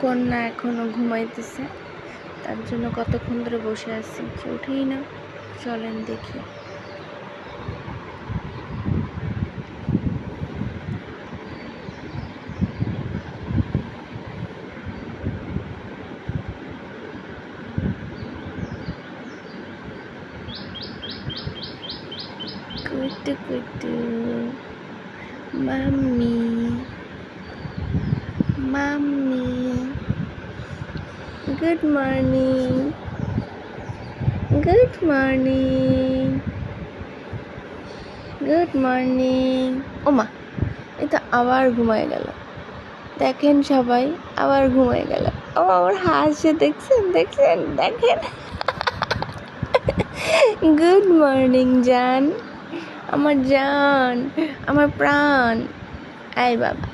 কন্যা এখনও ঘুমাইতেছে। তার জন্য কতক্ষণ ধরে বসে আছি? উঠেই না। চলেন দেখি। Mummy mummy good morning good morning good morning ওমা, এটা আবার ঘুমায় গেল। দেখেন সবাই, আবার ঘুমায় গেল। ও আমার হাসছে, দেখছেন দেখছেন, দেখেন। গুড মর্নিং জান। আমার জান, আমার প্রাণ। আয় বাবা।